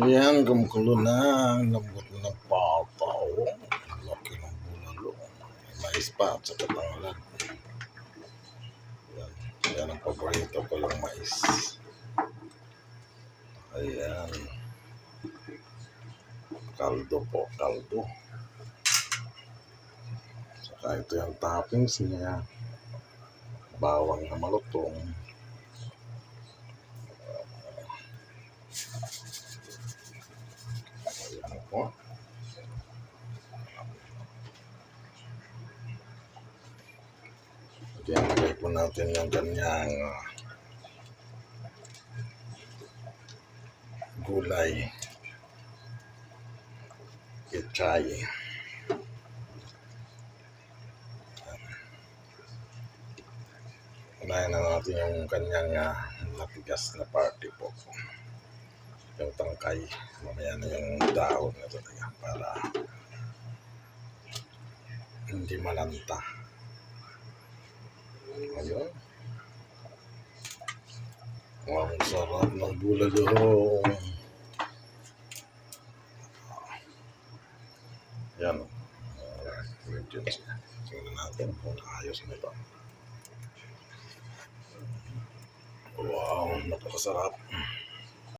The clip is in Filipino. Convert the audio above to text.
Ayan, gumukulo na. Ang lambot ng pataw. Ang laki ng bulalo. May pa at saka tanglad. Yan. Yan ang paborito ko yung mais. Ayan. Kaldo po, kaldo. Saka ito yung toppings niya. Bawang na malutong. Ayan po. Diyan, lagay po natin yung kanyang ah, gulay. Pichay. Unahin na natin yung kanyang uh, natigas na party po. Yung tangkay. Mamaya na yung dahon na talaga para hindi malanta. Ayun. Ang sarap ng bulalo. Yan. Tingnan natin kung ayos na ito. Wow, napakasarap.